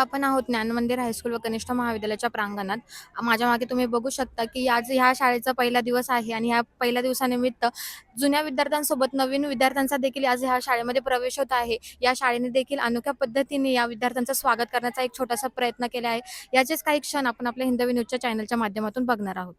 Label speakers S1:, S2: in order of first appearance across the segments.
S1: आता आपण आहोत ज्ञान मंदिर हायस्कूल व कनिष्ठ महाविद्यालयाच्या प्रांगणात. माझ्या मागे तुम्ही बघू शकता की आज ह्या शाळेचा पहिला दिवस आहे आणि ह्या पहिल्या दिवसानिमित्त जुन्या विद्यार्थ्यांसोबत नवीन विद्यार्थ्यांचा देखील आज ह्या शाळेमध्ये प्रवेश होत आहे. या शाळेने देखील अनोख्या पद्धतीने या विद्यार्थ्यांचं स्वागत करण्याचा एक छोटासा प्रयत्न केला आहे. याचेच काही क्षण आपण आपल्या हिंदवी न्यूजच्या चॅनलच्या माध्यमातून बघणार आहोत.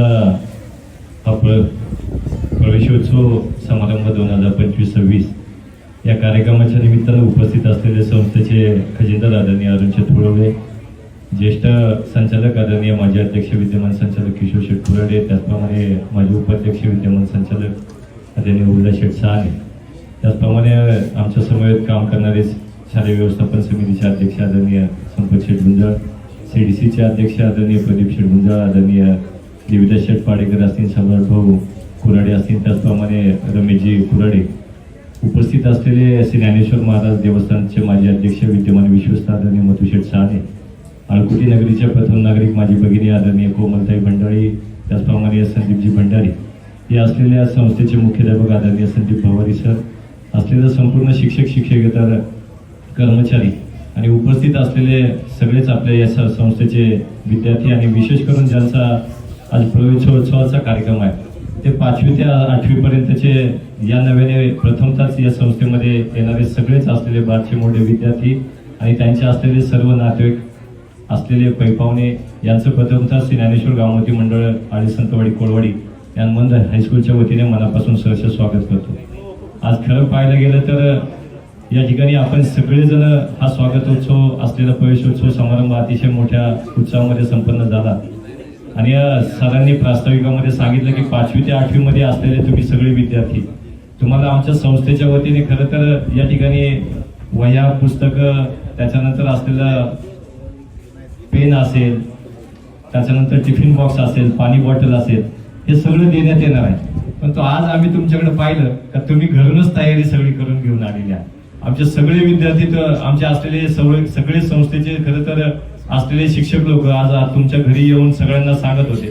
S2: आपल्याला असलेला हा प्र प्रवेशोत्सव समारंभ दोन हजार पंचवीस सव्वीस या कार्यक्रमाच्या निमित्तानं उपस्थित असलेले संस्थेचे खजिनदार आदरणीय अरुण चतुर्वे ज्येष्ठ संचालक आदरणीय माजी अध्यक्ष विद्यमान संचालक किशोर शेठ कुराडे त्याचप्रमाणे माजी उपाध्यक्ष विद्यमान संचालक आदरणीय उल्ला शेठ सहाने त्याचप्रमाणे आमच्या समवेत काम करणारे शालेय व्यवस्थापन समितीचे अध्यक्ष आदरणीय संपत शेठ गुंजाळ सी डी सीचे अध्यक्ष आदरणीय प्रदीप शेठ गुंजाळ आदरणीय देविदास शेठ पाडेकर असतील सम्राट भाऊ कुराडे असतील त्याचप्रमाणे रमेशजी कुराडे उपस्थित असलेले श्री ज्ञानेश्वर महाराज देवस्थानचे माजी अध्यक्ष विद्यमान विश्वस्त आदरणीय मधुशेठ शहाणे आळकुटी नगरीच्या प्रथम नागरिक माझी भगिनी आदरणीय कोमलताई भंडारी त्याचप्रमाणे संदीपजी भंडारी. हे असलेल्या संस्थेचे मुख्याध्यापक आदरणीय संदीप भवारी सर असलेलं संपूर्ण शिक्षक शिक्षकेतर कर्मचारी आणि उपस्थित असलेले सगळेच आपल्या या संस्थेचे विद्यार्थी आणि विशेष करून ज्यांचा आज प्रवेशोत्सवाचा कार्यक्रम आहे. ते पाचवी ते आठवीपर्यंतचे या नव्याने प्रथमताच या संस्थेमध्ये येणारे सगळेच असलेले बारचे मोठे विद्यार्थी आणि त्यांचे असलेले सर्व नातेवाईक असलेले पैपावणे यांचं प्रथमतः श्री ज्ञानेश्वर गावमती मंडळ आणि संतवाडी कोळवाडी यांमंद हायस्कूलच्या वतीने मनापासून सहर्ष स्वागत करतो. आज खरं पाहायला गेलं तर या ठिकाणी आपण सगळेजण हा स्वागतोत्सव असलेला प्रवेशोत्सव समारंभ अतिशय मोठ्या उत्साहामध्ये संपन्न झाला. आणि सरांनी प्रास्ताविकामध्ये सांगितलं की पाचवी ते आठवी मध्ये असलेले तुम्ही सगळे विद्यार्थी. तुम्हाला आमच्या संस्थेच्या वतीने खरं तर या ठिकाणी वह्या पुस्तकं त्याच्यानंतर असलेलं पेन असेल त्याच्यानंतर टिफिन बॉक्स असेल पाणी बॉटल असेल हे सगळं देण्यात येणार आहे. पण तो आज आम्ही तुमच्याकडे पाहिलं का तुम्ही घरूनच तयारी सगळी करून घेऊन आलेली आहे. आमचे सगळे विद्यार्थी तर आमचे असलेले सगळे सगळे संस्थेचे खरं तर असलेले शिक्षक लोक आज तुमच्या घरी येऊन सगळ्यांना सांगत होते.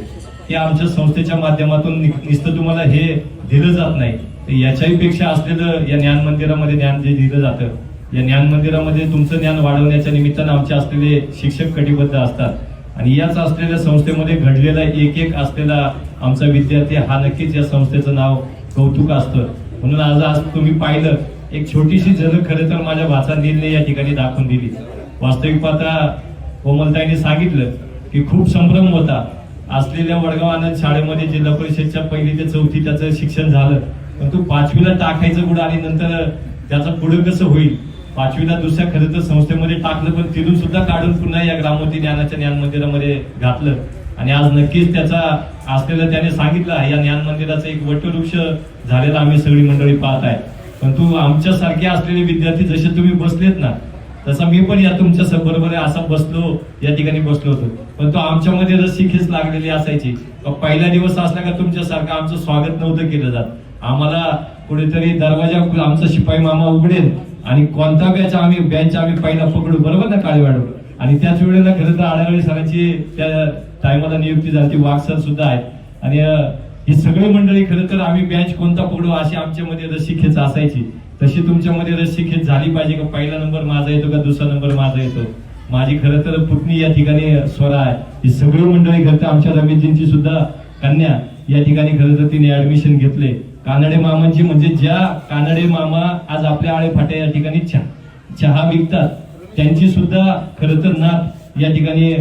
S2: की आमच्या संस्थेच्या माध्यमातून नुसतं तुम्हाला हे दिलं जात नाही. तर याच्याही पेक्षा असलेलं या ज्ञान मंदिरामध्ये ज्ञान जे दिलं जातं या ज्ञान मंदिरामध्ये तुमचं ज्ञान वाढवण्याच्या निमित्तानं आमचे असलेले शिक्षक कटिबद्ध असतात. आणि याच असलेल्या संस्थेमध्ये घडलेला एक एक असलेला आमचा विद्यार्थी हा नक्कीच या संस्थेचं नाव कौतुक असतं. म्हणून आज आज तुम्ही पाहिलं एक छोटीशी झलक खरं तर माझ्या भाचा नीलने या ठिकाणी दाखवून दिली. वास्तविक पाहता कोमलताईने सांगितलं की खूप संभ्रम होता. असलेल्या वडगाव आनंद शाळेमध्ये जिल्हा परिषदच्या पहिली ते चौथी त्याचं शिक्षण झालं. पण तू पाचवीला टाकायचं कुठं आणि नंतर त्याचं पुढं कसं होईल? पाचवीला दुसऱ्या खरं तर संस्थेमध्ये टाकलं पण तिथून सुद्धा काढून पुन्हा या ग्रामोती ज्ञानाच्या ज्ञान मंदिरामध्ये घातलं. आणि आज नक्कीच त्याचा असलेलं त्याने सांगितलं आहे या ज्ञान मंदिराचं एक वटवृक्ष झालेला आम्ही सगळी मंडळी पाहत आहे. पण तू आमच्यासारखे असलेले विद्यार्थी जसे तुम्ही बसलेत ना तसा मी पण या तुमच्या बरोबर आहे असा बसलो या ठिकाणी बसलो होतो. पण तो आमच्यामध्ये रस्सीखेच लागलेली असायची पहिला दिवस असला का तुमच्यासारखं आमचं स्वागत नव्हतं केलं जात. आम्हाला कुठेतरी दरवाजा आमचा शिपाई मामा उघडेल आणि कोणता बॅच आम्ही बॅच आम्ही पहिला पकडू बरोबर ना काळीवाडू आणि त्याच वेळेला खरं तर आढळले सरांची त्या टायमाला नियुक्ती झाली वाघ सर सुद्धा आहेत. आणि ही सगळी मंडळी खरं तर आम्ही बॅच कोणता पकडू अशी आमच्यामध्ये रस्सीखेच असायची तशी तुमच्यामध्ये रस्सीखेच झाली पाहिजे का? पहिला नंबर माझा येतो का? दुसरा नंबर माझा येतो. माझी खरं तर पुतणी या ठिकाणी स्वरा आहे. ही सगळी मंडळी खरं तर आमच्या रमेशजींची सुद्धा कन्या या ठिकाणी खरं तर तिने ऍडमिशन घेतले. कानडे मामांची म्हणजे ज्या कानडे मामा आज आपल्या आळे फाट्या या ठिकाणी चहा चहा विकतात त्यांची सुद्धा खरं तर नात या ठिकाणी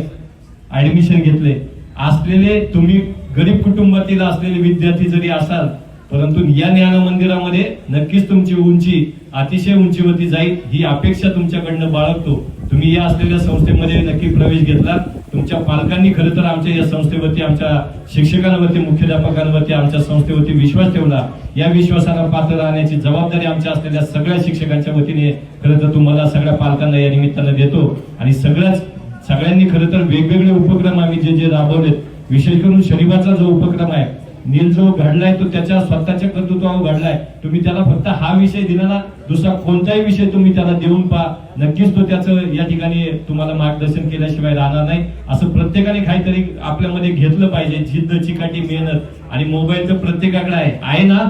S2: ऍडमिशन घेतले. असलेले तुम्ही गरीब कुटुंबातील असलेले विद्यार्थी जरी असाल परंतु या ज्ञान मंदिरामध्ये नक्कीच तुमची उंची अतिशय उंचीवरती जाईल ही अपेक्षा तुमच्याकडनं बाळगतो. तुम्ही या असलेल्या संस्थेमध्ये नक्की प्रवेश घेतला. तुमच्या पालकांनी खरं तर आमच्या या संस्थेवरती आमच्या शिक्षकांवरती मुख्याध्यापकांवरती आमच्या संस्थेवरती विश्वास ठेवला. या विश्वासाला पात्र राहण्याची जबाबदारी आमच्या असलेल्या सगळ्या शिक्षकांच्या वतीने खरं तर तुम्हाला सगळ्या पालकांना या निमित्तानं देतो. आणि सगळ्याच सगळ्यांनी खरं तर वेगवेगळे उपक्रम आम्ही जे जे राबवलेत विशेष करून शनिवारचा जो उपक्रम आहे नील जो घडलाय तो त्याच्या स्वतःच्या कर्तृत्वावर घडलाय. तुम्ही त्याला फक्त हा विषय दिला ना दुसरा कोणताही विषय तुम्ही त्याला देऊन पहा. नक्कीच तो त्याचं या ठिकाणी तुम्हाला मार्गदर्शन केल्याशिवाय राहणार नाही. असं प्रत्येकाने काहीतरी आपल्यामध्ये घेतलं पाहिजे. जिद्द चिकाटी मेहनत आणि मोबाईल तर प्रत्येकाकडे आहे. आहे ना?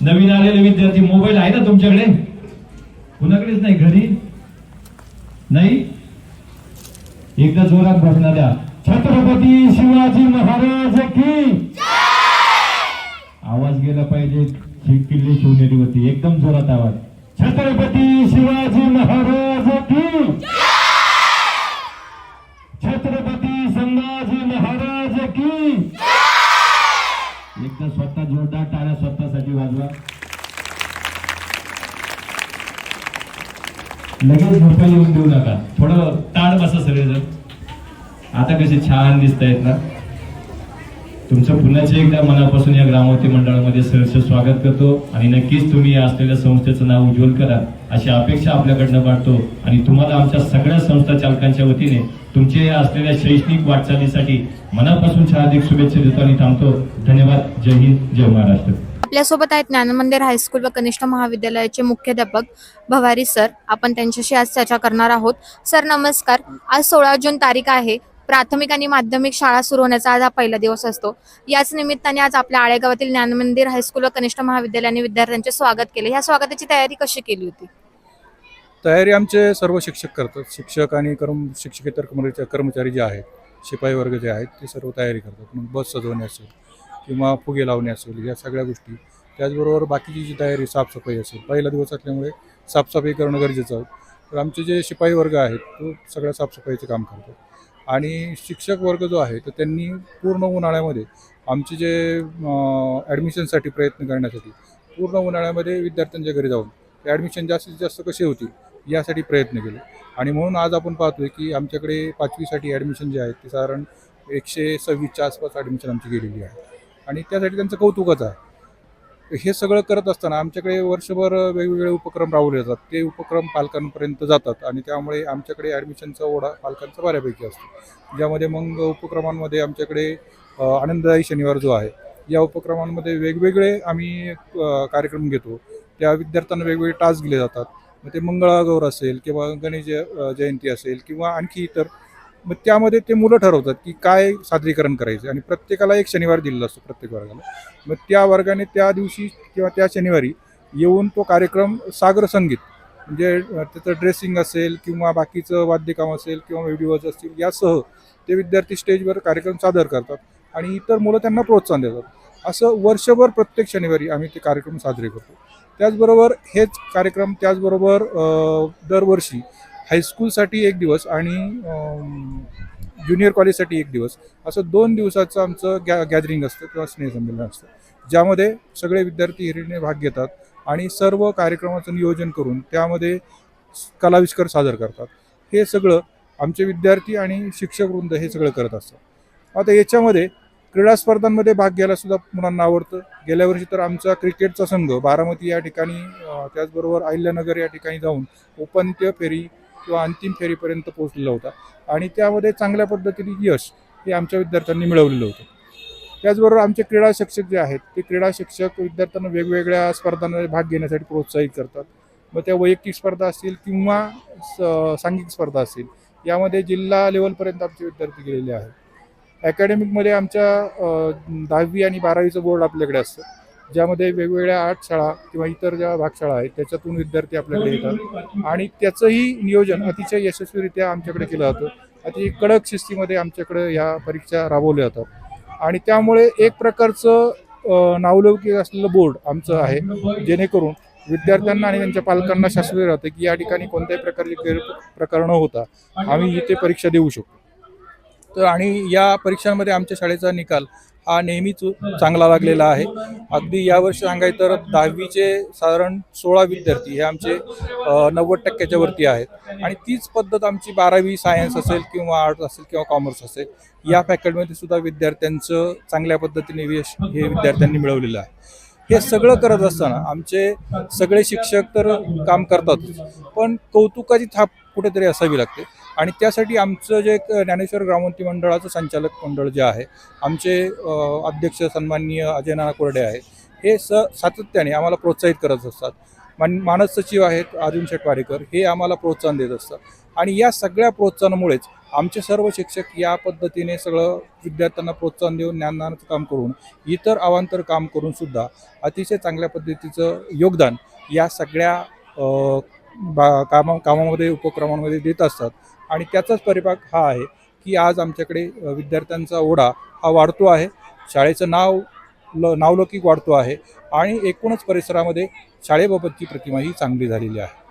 S2: नवीन आलेले विद्यार्थी मोबाईल आहे ना तुमच्याकडे? कुणाकडेच नाही घरी? नाही? एकदा जोरात घोषणा द्या छत्रपती शिवाजी महाराज की? आवाज गेला पाहिजे. किल्ले किल्ले शिवनेरीवरती एकदम जोरात आवाज. छत्रपती शिवाजी महाराज की? छत्रपती संभाजी महाराज की? एकदा स्वतः जोरदार टाळ्या स्वतःसाठी वाजवा. लगेच झोपायला येऊन देऊ नका. थोडं ताड बसा सगळेजण. आता कसे छान दिसत आहेत ना? तुमचं पुन्हा एकदा मनापासून या ग्रामवती मंडळामध्ये सहर्ष स्वागत करतो आणि नक्कीच तुम्ही या असलेल्या संस्थेचं नाव उज्ज्वल करा अशी अपेक्षा आपल्याकडनं वाटतो आणि तुम्हाला आमच्या सगळ्या संस्था चालकांच्या वतीने तुमच्या या असलेल्या शैक्षणिक वाटचालीसाठी मनापासून हार्दिक शुभेच्छा देतो आणि थांबतो. धन्यवाद. जय हिंद. जय महाराष्ट्र.
S1: आपल्यासोबत आहेत ज्ञानमंदिर हायस्कूल व कनिष्ठ महाविद्यालयाचे मुख्याध्यापक भवारी सर. आपण त्यांच्याशी आज चर्चा करणार आहोत. सर नमस्कार. आज सोळा जून तारीख आहे. प्राथमिक आणि माध्यमिक शाळा सुरू होण्याचा आज हा पहिला दिवस असतो. याच निमित्ताने आज आपल्या आळेगावातील ज्ञानमंदिर हायस्कूल व कनिष्ठ महाविद्यालयाने विद्यार्थ्यांचे स्वागत केले. ह्या स्वागताची तयारी कशी केली होती?
S3: तयारी आमचे सर्व शिक्षक करतात. शिक्षक आणि कर्म शिक्षकेतर कर्मचारी कर्मचारी जे आहेत शिपाई वर्ग जे आहेत ते सर्व तयारी करतात. मग बस सजवणे असेल किंवा फुगे लावणे असेल या सगळ्या गोष्टी. त्याचबरोबर बाकीची जी तयारी साफसफाई असेल. पहिला दिवस असल्यामुळे साफसफाई करणं गरजेचं आहे. तर आमचे जे शिपाई वर्ग आहेत तो सगळ्या साफसफाईचं काम करतो आणि शिक्षक वर्ग जो आहे तर त्यांनी पूर्ण उन्हाळ्यामध्ये आमचे जे ॲडमिशनसाठी प्रयत्न करण्यासाठी पूर्ण उन्हाळ्यामध्ये विद्यार्थ्यांच्या घरी जाऊन ते ॲडमिशन जास्तीत जास्त कसे होतील यासाठी प्रयत्न केले. आणि म्हणून आज आपण पाहतोय की आमच्याकडे पाचवीसाठी ॲडमिशन जे आहेत ते साधारण एकशे सव्वीसच्या आसपास ॲडमिशन आमची गेलेली आहे. आणि त्यासाठी त्यांचं कौतुकच आहे. हे सगळं करत असताना आमच्याकडे वर्षभर वेगवेगळे उपक्रम राबवले जातात. ते उपक्रम पालकांपर्यंत जातात आणि त्यामुळे आमच्याकडे ॲडमिशनचा ओढा पालकांचा बऱ्यापैकी असतो. ज्यामध्ये मग उपक्रमांमध्ये आमच्याकडे आनंददायी शनिवार जो आहे या उपक्रमांमध्ये वेगवेगळे आम्ही कार्यक्रम घेतो. त्या विद्यार्थ्यांना वेगवेगळे टास्क दिले जातात. मग ते मंगळागौर असेल किंवा गणेश जयंती असेल किंवा आणखी इतर मग त्यामध्ये ते मुलं ठरवतात की काय सादरीकरण करायचं. आणि प्रत्येकाला एक शनिवार दिलेला असतो प्रत्येक वर्गाला. मग त्या वर्गाने त्या दिवशी किंवा त्या शनिवारी येऊन तो कार्यक्रम सागर संगीत म्हणजे त्याचं ड्रेसिंग असेल किंवा बाकीचं वाद्यकाम असेल किंवा व्हिडिओज असतील यासह ते विद्यार्थी स्टेजवर कार्यक्रम सादर करतात आणि इतर मुलं त्यांना प्रोत्साहन देतात. असं वर्षभर प्रत्येक शनिवारी आम्ही ते कार्यक्रम साजरे करतो. त्याचबरोबर हेच कार्यक्रम त्याचबरोबर दरवर्षी हायस्कूलसाठी एक दिवस आणि ज्युनियर कॉलेजसाठी एक दिवस. असं दोन दिवसाचं आमचं गॅ गॅदरिंग असतं किंवा स्नेहसंमेलन असतं. ज्यामध्ये सगळे विद्यार्थी हिरीने भाग घेतात आणि सर्व कार्यक्रमाचं नियोजन करून त्यामध्ये कलाविष्कार सादर करतात. हे सगळं आमचे विद्यार्थी आणि शिक्षक वृंद हे सगळं करत असतात. आता याच्यामध्ये क्रीडा स्पर्धांमध्ये भाग घ्यायला सुद्धा मुलांना आवडतं. गेल्या वर्षी तर आमचा क्रिकेटचा संघ बारामती या ठिकाणी त्याचबरोबर अहिल्यानगर या ठिकाणी जाऊन उपांत्य फेरी किंवा अंतिम फेरीपर्यंत पोहोचलेला होता. आणि त्यामध्ये चांगल्या पद्धतीने यश हे आमच्या विद्यार्थ्यांनी मिळवलेलं होतं. त्याचबरोबर आमचे क्रीडा शिक्षक जे आहेत ते क्रीडा शिक्षक विद्यार्थ्यांना वेगवेगळ्या स्पर्धांमध्ये भाग घेण्यासाठी प्रोत्साहित करतात. मग त्या वैयक्तिक स्पर्धा असतील किंवा स- सांघिक स्पर्धा असतील यामध्ये जिल्हा लेवलपर्यंत आमचे विद्यार्थी गेलेले आहेत. अकॅडमिकमध्ये आमच्या दहावी आणि बारावीचं बोर्ड आपल्याकडे असतं. ज्यामध्ये वेगवेगळ्या आठ शाळा किंवा इतर ज्या भागशाळा आहेत त्याच्यातून विद्यार्थी आपल्याकडे येतात. आणि त्याचंही नियोजन अतिशय यशस्वीरित्या आमच्याकडे केलं जातं. अति कडक शिस्तीमध्ये आमच्याकडे ह्या परीक्षा राबवल्या जातात. आणि त्यामुळे एक प्रकारचं नावलौकिक असलेलं बोर्ड आमचं आहे जेणेकरून विद्यार्थ्यांना आणि त्यांच्या पालकांना शास्त्रीय राहतं की या ठिकाणी कोणत्याही प्रकारचे गैरप्रकार न होता आम्ही इथे परीक्षा देऊ शकतो. तर आणि या परीक्षांमध्ये आमच्या शाळेचा निकाल हा नेहमीच चांगला लागलेला आहे. अगदी यावर्षी सांगायचं तर दहावीचे साधारण सोळा विद्यार्थी हे आमचे नव्वद टक्क्याच्या वरती आहेत. आणि तीच पद्धत आमची बारावी सायन्स असेल किंवा आर्ट्स असेल किंवा कॉमर्स असेल या फॅकल्टीमध्ये सुद्धा विद्यार्थ्यांचं चांगल्या पद्धतीने यश हे विद्यार्थ्यांनी मिळवलेलं आहे. हे सगळं करत असताना आमचे सगळे शिक्षक तर काम करतात पण कौतुकाची थाप कुठेतरी असावी लागते. आणि त्यासाठी आमचं जे एक ज्ञानेश्वर ग्रामवंती मंडळाचं संचालक मंडळ जे आहे आमचे अध्यक्ष सन्माननीय अजय नाना कोरडे आहे हे स सातत्याने आम्हाला प्रोत्साहित करत असतात. मान मानस सचिव आहेत अर्जुन शेटवारेकर हे आम्हाला प्रोत्साहन देत असतात. आणि या सगळ्या प्रोत्साहनामुळेच आमचे सर्व शिक्षक या पद्धतीने सगळं विद्यार्थ्यांना प्रोत्साहन देऊन ज्ञानदानाचं काम करून इतर अवांतर काम करूनसुद्धा अतिशय चांगल्या पद्धतीचं योगदान या सगळ्या बा कामा कामामध्ये उपक्रमांमध्ये देत असतात. आणि त्याचाच परिपाक हा आहे की आज आमच्याकडे विद्यार्थ्यांचा ओढा हा वाढतो आहे. शाळेचं नाव ल नावलौकिक वाढतो आहे आणि एकूणच परिसरामध्ये शाळेबाबतची प्रतिमा ही चांगली झालेली आहे.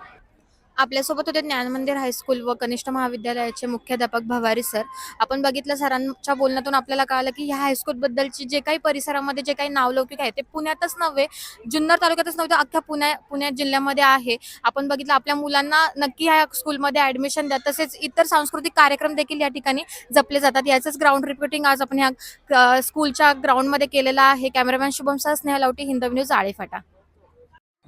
S1: आपल्यासोबत होते ज्ञान मंदिर हायस्कूल व कनिष्ठ महाविद्यालयाचे मुख्याध्यापक भवारी सर आपण बघितलं सरांच्या बोलण्यातून आपल्याला कळालं की ह्या हायस्कूल बद्दलची जे काही परिसरामध्ये जे काही नावलौकिक आहे ते पुण्यातच नव्हे जुन्नर तालुक्यातच नव्हे तर अख्ख्या पुण्या पुण्यात जिल्ह्यामध्ये आहे. आपण बघितलं आपल्या मुलांना नक्की ह्या स्कूलमध्ये ऍडमिशन द्या. तसेच इतर सांस्कृतिक कार्यक्रम देखील या ठिकाणी जपले जातात. याचंच ग्राउंड रिपोर्टिंग आज आपण ह्या स्कूलच्या ग्राउंडमध्ये केलेलं आहे. कॅमेरामॅन शुभम सह स्नेहा लावटी हिंदवी न्यूज आळेफाटा.